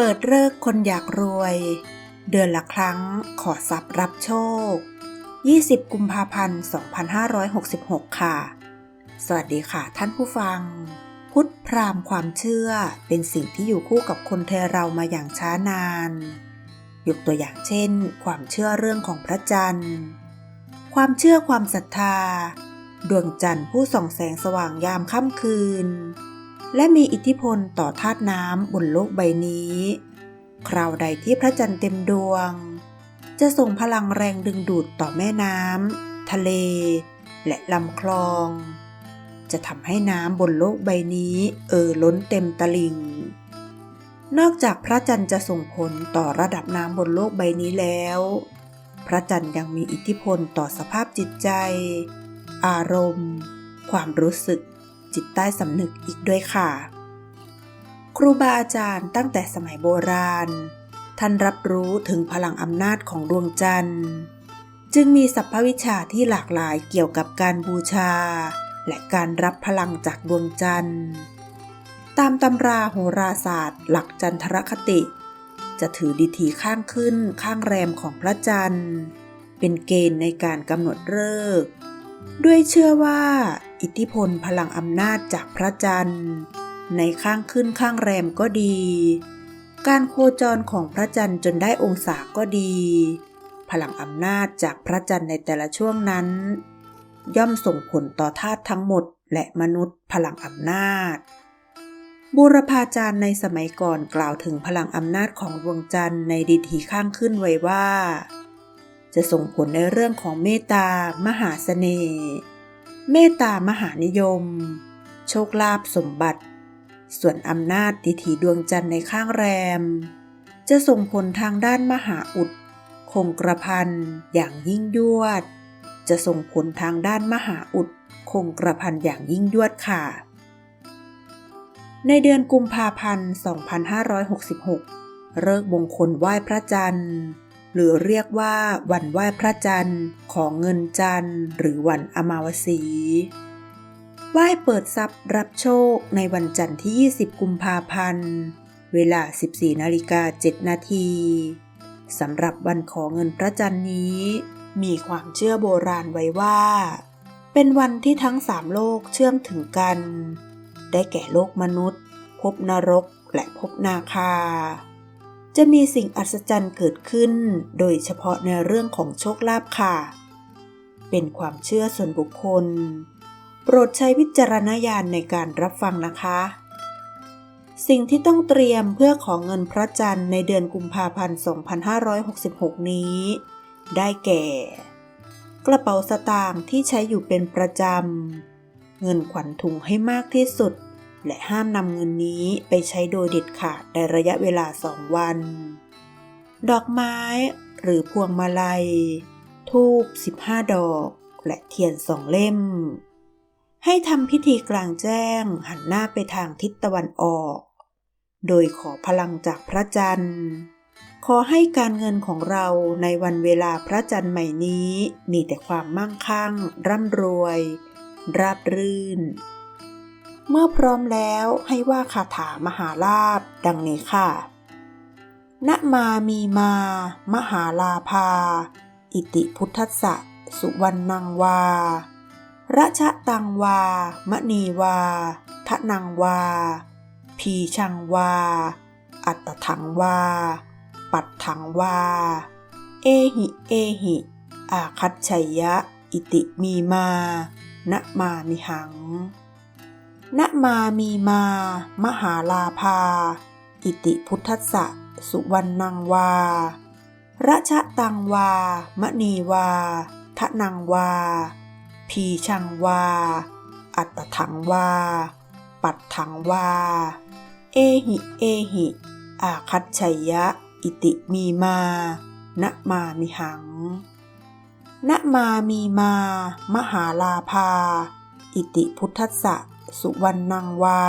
เปิดเลิกคนอยากรวย เดือนละครั้งขอทรัพย์รับโชค 20 กุมภาพันธ์ 2566 ค่ะ สวัสดีค่ะท่านผู้ฟัง พุทธพรามความเชื่อเป็นสิ่งที่อยู่คู่กับคนไทยเรามาอย่างช้านาน ยกตัวอย่างเช่น ความเชื่อเรื่องของพระจันทร์ ความเชื่อความศรัทธา ดวงจันทร์ผู้ส่องแสงสว่างยามค่ำคืน และมีอิทธิพลต่อธาตุน้ำบนโลกใบนี้ คราวใดที่พระจันทร์เต็มดวง จะส่งพลังแรงดึงดูดต่อแม่น้ำทะเล และลำคลอง จะทำให้น้ำบนโลกใบนี้เอ่อล้นเต็มตลิ่ง นอกจากพระจันทร์จะส่งผลต่อระดับน้ำบนโลกใบนี้แล้ว พระจันทร์ยังมีอิทธิพลต่อสภาพจิตใจ อารมณ์ ความรู้สึก จิตใต้สำนึกอีกด้วยค่ะ ครูบาอาจารย์ตั้งแต่สมัยโบราณ ท่านรับรู้ถึงพลังอำนาจของดวงจันทร์ จึงมีสรรพวิชาที่หลากหลายเกี่ยวกับการบูชา และการรับพลังจากดวงจันทร์ ตามตำราโหราศาสตร์ หลักจันทรคติ จะถือดิถีข้างขึ้นข้างแรมของพระจันทร์ เป็นเกณฑ์ในการกำหนดฤกษ์ ด้วยเชื่อว่า อิทธิพลพลังอำนาจจากพระจันทร์ ในข้างขึ้นข้างแรมก็ดี การโคจรของพระจันทร์จนได้องศาก็ดี พลังอำนาจจากพระจันทร์ในแต่ละช่วงนั้น ย่อมส่งผลต่อธาตุทั้งหมดและมนุษย์พลังอำนาจบูรพาจารย์ในสมัยก่อนกล่าวถึงพลังอำนาจของดวงจันทร์ในดิถีข้างขึ้นไว้ว่า จะส่งผลในเรื่องของเมตตามหาเสน่ห์ เมตตามหานิยม โชคลาภสมบัติ ส่วนอำนาจดิถีดวงจันทร์ในข้างแรม จะส่งผลทางด้านมหาอุด คงกระพันอย่างยิ่งยวด จะส่งผลทางด้านมหาอุด คงกระพันอย่างยิ่งยวดค่ะ ในเดือนกุมภาพันธ์ 2566 เลิกมงคลไหว้พระจันทร์ หรือเรียกว่าวันไหว้พระจันทร์ของเงินจันทร์หรือวันอมาวสี ไหว้เปิดทรัพย์รับโชคในวันจันทร์ที่ 20 กุมภาพันธ์ เวลา 14นาฬิกา7นาทีสำหรับวันขอเงินพระจันทร์นี้ มีความเชื่อโบราณไว้ว่า เป็นวันที่ทั้งสามโลกเชื่อมถึงกัน ได้แก่โลกมนุษย์ภพนรกและภพนาคา จะมีสิ่งอัศจรรย์เกิดขึ้น โดยเฉพาะในเรื่องของโชคลาภค่ะ เป็นความเชื่อส่วนบุคคล โปรดใช้วิจารณญาณในการรับฟังนะคะ สิ่งที่ต้องเตรียมเพื่อของเงินพระจันทร์ในเดือนกุมภาพันธ์ 2566 นี้ ได้แก่ กระเป๋าสตางค์ที่ใช้อยู่เป็นประจำ เงินขวัญถุงให้มากที่สุด และห้ามนำเงินนี้ไปใช้โดยเด็ดขาดในระยะเวลาสองวัน ดอกไม้หรือพวงมาลัย ทูบ15 ดอก และเทียนสองเล่ม ให้ทำพิธีกลางแจ้งหันหน้าไปทางทิศตะวันออก โดยขอพลังจากพระจันทร์ ขอให้การเงินของเราในวันเวลาพระจันทร์ใหม่นี้ มีแต่ความมั่งคั่ง ร่ำรวย ราบรื่น เมื่อพร้อมแล้วให้ว่าคาถามหาลาบดังนี้ค่ะ ณมามีมา มหาลาภา อิติพุทธสะสุวรรณังวาระชะตังวา มณีวาทะนังวา พีชังวา อัตถังวา ปัดถังวา เอหิ เอหิ อาคัตชัยยะ อิติมีมา ณมามิหัง ณมามีมา มหาลาภา อิติพุทธะสุวรรณังวาระชะตังวา มณีวาทะนังวา พีชังวา อัตถังวา ปัดถังวา เอหิ เอหิ อาคัตชัยยะ อิติมีมา ณมามิหัง ณมามีมา มหาลาภา อิติพุทธะ สุวรรณังวา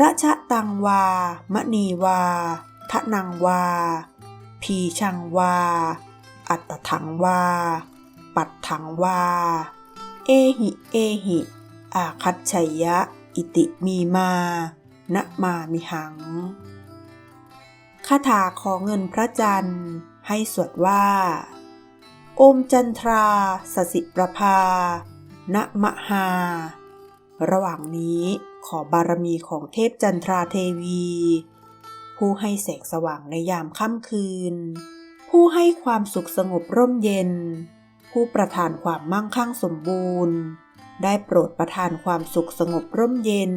ระชะตังวา มณีวาทะนังวา พีชังวา อัตถังวา ปัดถังวา เอหิ เอหิ อาคัตชัยยะ อิติมีมาณมามิหัง คาถาขอเงินพระจันทร์ให้สวดว่าโอมจันทรา สสิประภานะมหา ระหว่างนี้ขอบารมีของเทพจันทราเทวี ผู้ให้แสงสว่างในยามค่ำคืน ผู้ให้ความสุขสงบร่มเย็น ผู้ประทานความมั่งคั่งสมบูรณ์ ได้โปรดประทานความสุขสงบร่มเย็น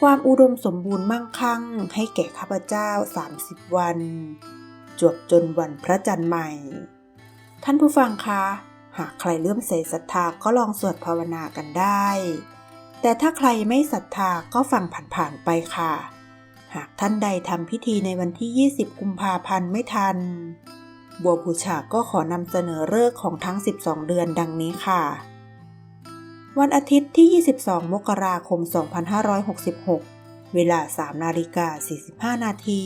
ความอุดมสมบูรณ์มั่งคั่งให้แก่ข้าพเจ้า 30 วัน จวบจนวันพระจันทร์ใหม่ ท่านผู้ฟังคะหากใครเลื่อมใสศรัทธาก็ลองสวดภาวนากันได้ แต่ถ้าใครไม่ศรัทธาก็ฟังผ่านๆไปค่ะ หากท่านใดทำพิธีในวันที่ 20 กุมภาพันธ์ไม่ทัน บัวบูชาก็ขอนำเสนอเลิกษ์ของทั้ง 12 เดือนดังนี้ค่ะ วันอาทิตย์ที่ 22 มกราคม 2566 เวลา 3 นาฬิกา 45 นาที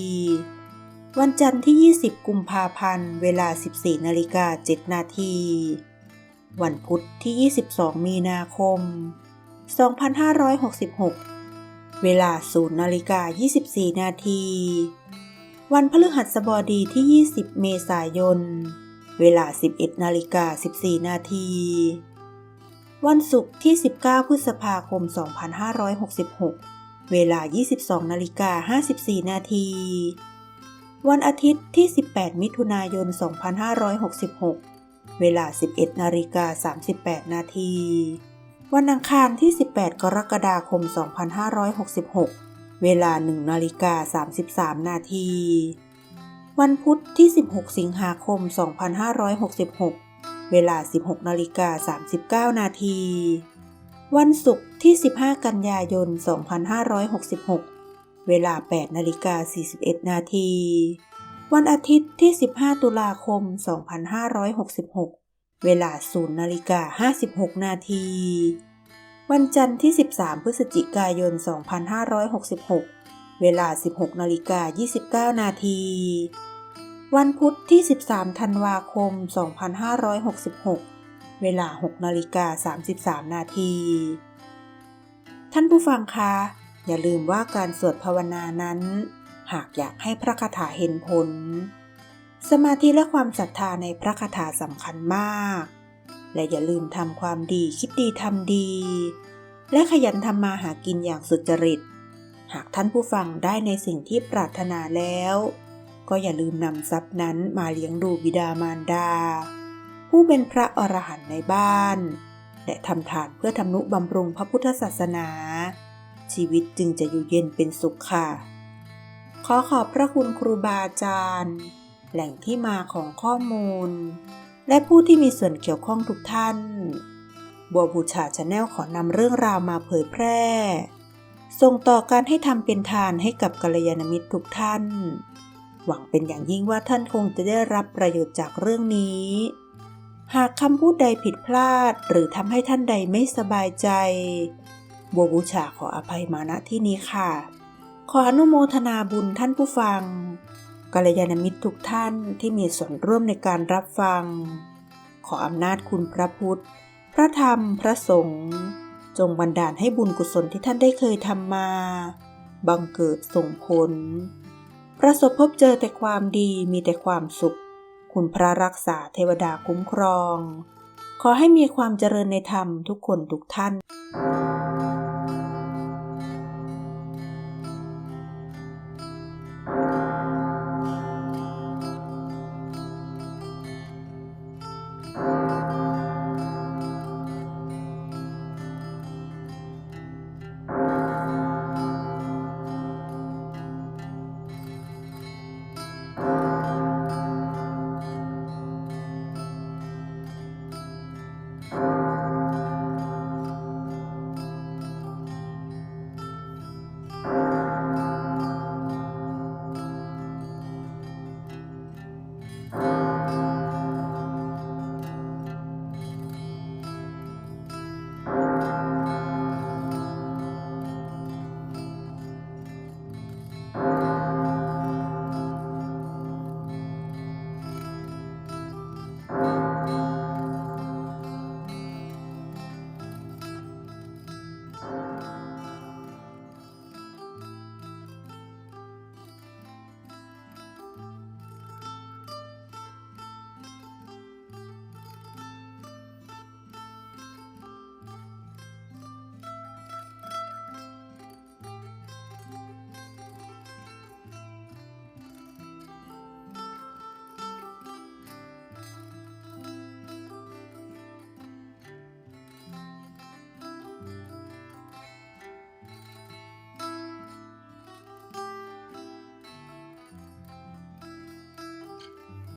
วันจันทร์ที่ 20 กุมภาพันธ์ เวลา 14 นาฬิกา 7 นาที วันพุธที่ 22 มีนาคม 2566 เวลา 0 นาฬิกา 24 นาที วันพฤหัสบดีที่ 20 เมษายน เวลา 11 นาฬิกา 14 นาที วันศุกร์ที่ 19 พฤษภาคม 2566 เวลา 22 นาฬิกา 54 นาที วันอาทิตย์ที่ 18 มิถุนายน 2566 เวลา 11 นาฬิกา 38 นาที วันอังคารที่ 18 กรกฎาคม 2566 เวลา 1 นาฬิกา 33 นาที วันพุธที่ 16 สิงหาคม 2566 เวลา 16 นาฬิกา 39 นาที วันศุกร์ที่ 15 กันยายน 2566 เวลา 8 นาฬิกา 41 นาที วันอาทิตย์ที่ 15 ตุลาคม 2566 เวลา0นาฬิกา56 นาที วันจันทร์ที่ 13 พฤศจิกายน 2566 เวลา 16นาฬิกา29 นาที วันพุธที่ 13 ธันวาคม 2566 เวลา 6นาฬิกา33 นาที ท่านผู้ฟังคะ อย่าลืมว่าการสวดภาวนานั้น หากอยากให้พระคาถาเห็นผล สมาธิและความศรัทธาในพระคาถาสำคัญมาก และอย่าลืมทำความดีคิดดีทำดี และขยันทำมาหากินอย่างสุจริต หากท่านผู้ฟังได้ในสิ่งที่ปรารถนาแล้ว ก็อย่าลืมนำทรัพย์นั้นมาเลี้ยงดูบิดามารดา ผู้เป็นพระอรหันต์ในบ้าน และทำทานเพื่อทำนุบำรุงพระพุทธศาสนา ชีวิตจึงจะอยู่เย็นเป็นสุขค่ะ ขอขอบพระคุณครูบาอาจารย์ แหล่งที่มาของข้อมูล และผู้ที่มีส่วนเกี่ยวข้องทุกท่าน บัวบูชาชาแนลขอนำเรื่องราวมาเผยแพร่ ส่งต่อการให้ทำเป็นทานให้กับกัลยาณมิตรทุกท่าน หวังเป็นอย่างยิ่งว่าท่านคงจะได้รับประโยชน์จากเรื่องนี้ หากคำพูดใดผิดพลาดหรือทำให้ท่านใดไม่สบายใจบัวบูชาขออภัยมาณที่นี้ค่ะ ขออนุโมทนาบุญท่านผู้ฟัง กัลยาณมิตรทุกท่านที่มีส่วนร่วมในการรับฟัง ขออำนาจคุณพระพุทธ พระธรรม พระสงฆ์ จงบันดาลให้บุญกุศลที่ท่านได้เคยทำมา บังเกิดส่งผล ประสบพบเจอแต่ความดีมีแต่ความสุข คุณพระรักษาเทวดาคุ้มครอง ขอให้มีความเจริญในธรรมทุกคนทุกท่าน